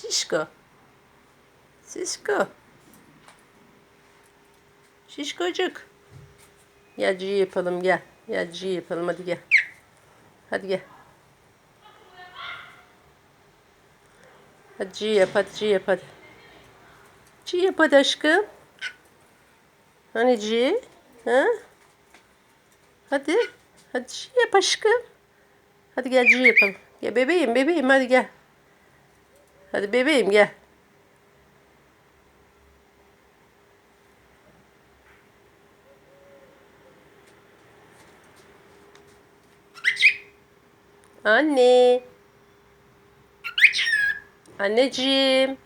Şişko. Şişko. Şişkocuk. Gel G yapalım gel. Gel G yapalım hadi gel. Hadi gel. Hadi G yap hadi G yap hadi. G yap hadi aşkım. Hani G? Ha? Hadi. Hadi G yap aşkım. Hadi gel G yapalım. Gel bebeğim bebeğim hadi gel. Hadi bebeğim gel. Anne. Anneciğim.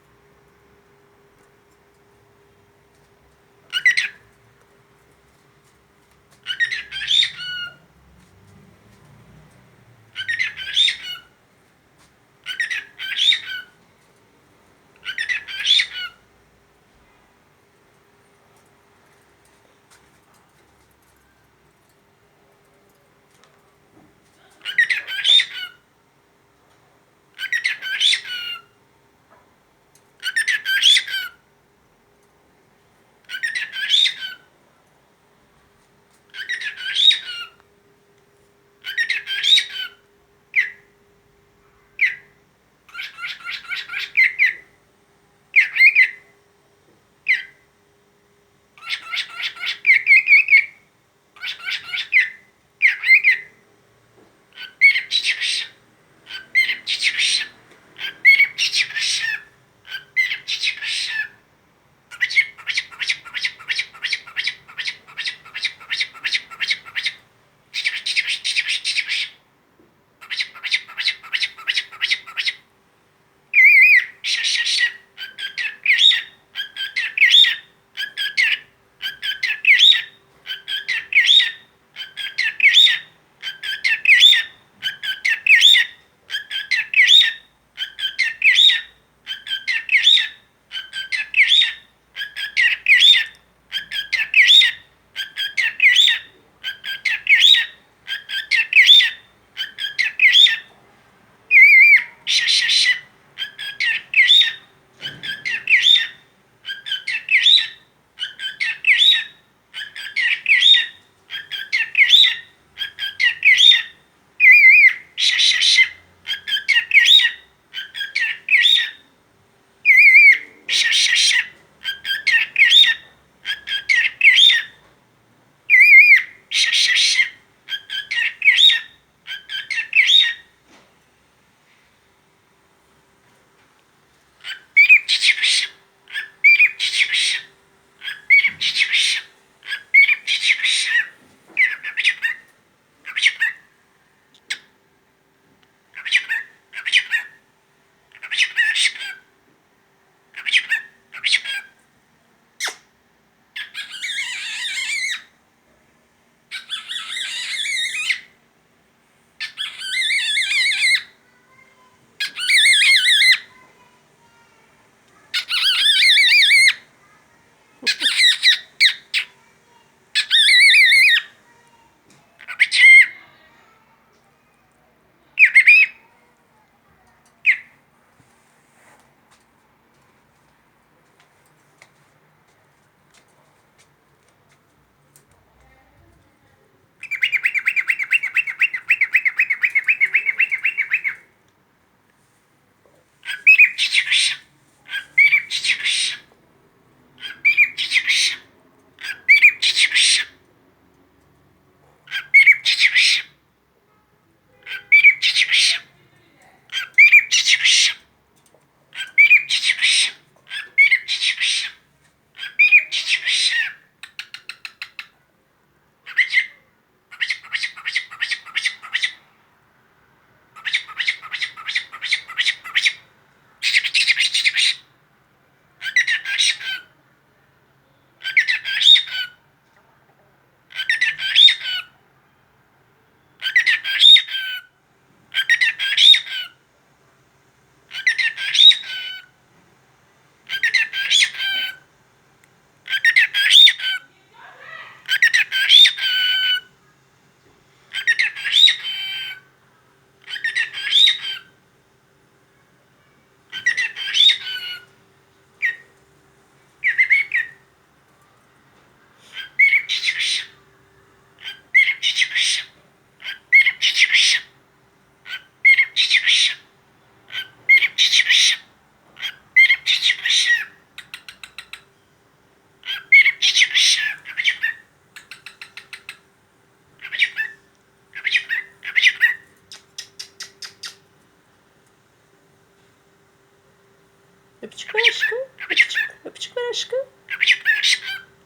Öpücük ver aşkım. Öpücük, öpücük ver aşkım.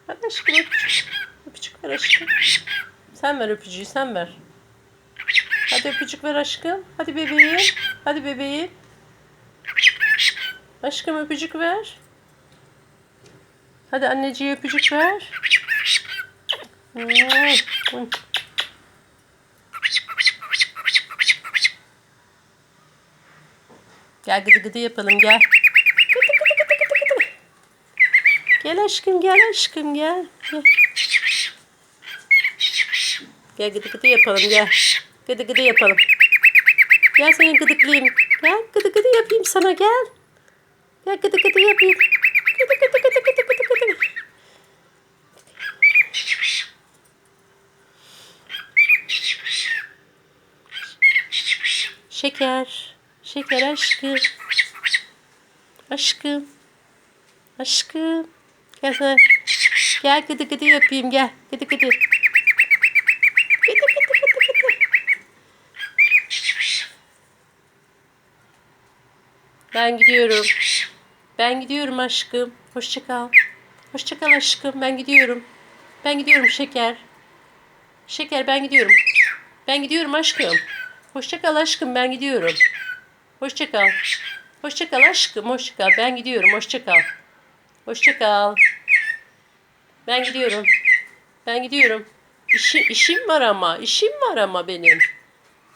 Hadi aşkım öpücük. Öpücük ver aşkım. Sen ver öpücüğü sen ver. Hadi öpücük ver aşkım. Hadi bebeğim. Hadi bebeğim. Aşkım öpücük ver. Hadi anneciğe öpücük ver. Gel gıdı gıdı yapalım gel. Gıdı gıdı gıdı gıdı gıdı. Gel aşkım gel aşkım gel. Gel, gel gıdı gıdı yapalım gel. Gıdı gıdı yapalım. Gel seni gıdıklayayım. Gel gıdı gıdı yapayım sana gel. Gel gıdı gıdı yapayım. Gıdı gıdı gıdı gıdı gıdı gıdı. Şeker. Şeker aşkım. Aşkım. Aşkım. Gel sen. Gel gıdı gıdı yapayım gel. Gıdı gıdı. Gıdı gıdı gıdı gıdı. Ben gidiyorum. Ben gidiyorum aşkım. Hoşça kal. Hoşça kal aşkım. Ben gidiyorum. Ben gidiyorum şeker. Şeker ben gidiyorum. Ben gidiyorum aşkım. Hoşça kal aşkım. Ben gidiyorum. Hoşça kal. Hoşça kal aşkım. Hoşça kal. Ben gidiyorum. Hoşça kal. Hoşça kal. Ben gidiyorum. Ben gidiyorum. İşi, işim var ama. işim var ama benim.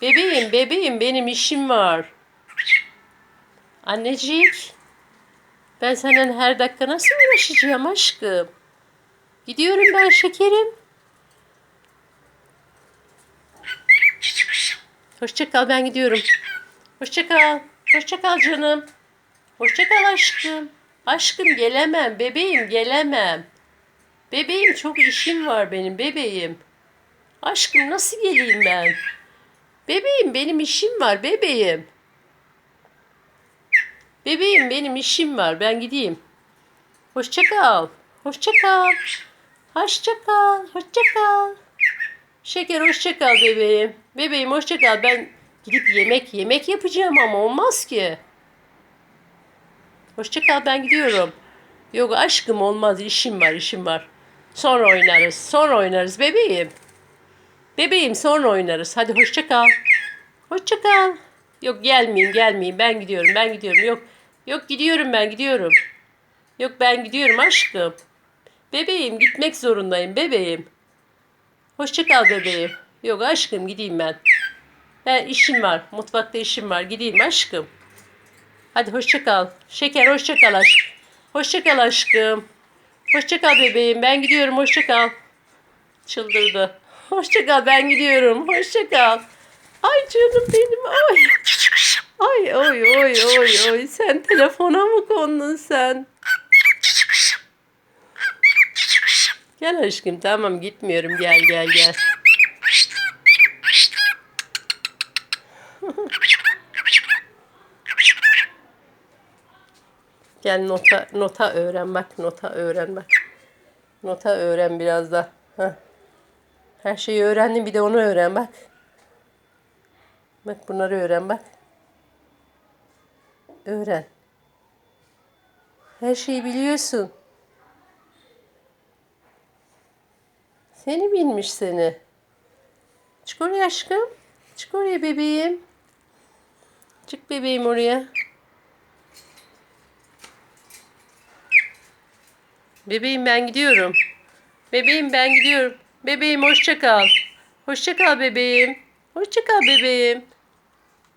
Bebeğim, bebeğim benim işim var. Annecik. Ben senden her dakika nasıl uğraşacağım aşkım? Gidiyorum ben şekerim. Hoşça kal ben gidiyorum. Hoşça kal. Hoşça kal canım. Hoşça kal aşkım. Aşkım gelemem. Bebeğim gelemem. Bebeğim çok işim var benim bebeğim. Aşkım nasıl geleyim ben? Bebeğim benim işim var bebeğim. Bebeğim benim işim var. Ben gideyim. Hoşça kal. Hoşça kal. Hoşça kal. Hoşça kal. Şeker hoşça kal bebeğim. Bebeğim hoşça kal. Ben gidip yemek yemek yapacağım ama olmaz ki. Hoşça kal ben gidiyorum. Yok aşkım olmaz işim var işim var. Sonra oynarız. Sonra oynarız bebeğim. Bebeğim sonra oynarız. Hadi hoşça kal. Hoşça kal. Yok gelmeyeyim gelmeyeyim ben gidiyorum ben gidiyorum. Yok yok gidiyorum ben gidiyorum. Yok ben gidiyorum aşkım. Bebeğim gitmek zorundayım bebeğim. Hoşça kal bebeğim. Yok aşkım gideyim ben. Ben işim var. Mutfakta işim var. Gideyim aşkım. Hadi hoşça kal. Şeker hoşça kal aşkım. Hoşça kal aşkım. Hoşça kal bebeğim. Ben gidiyorum. Hoşça kal. Çıldırdı. Hoşça kal. Ben gidiyorum. Hoşça kal. Ay canım benim. Ay. Ay oy oy oy oy. Sen telefona mı kondun sen? Gel aşkım tamam gitmiyorum gel gel gel. Gel nota nota öğren bak nota öğren bak. Nota öğren biraz da. Heh. Her şeyi öğrendin bir de onu öğren bak. Bak bunları öğren bak. Öğren. Her şeyi biliyorsun. Seni bilmiş seni. Çık oraya aşkım. Çık oraya bebeğim. Çık bebeğim oraya. Bebeğim ben gidiyorum. Bebeğim ben gidiyorum. Bebeğim hoşça kal. Hoşça kal bebeğim. Hoşça kal bebeğim.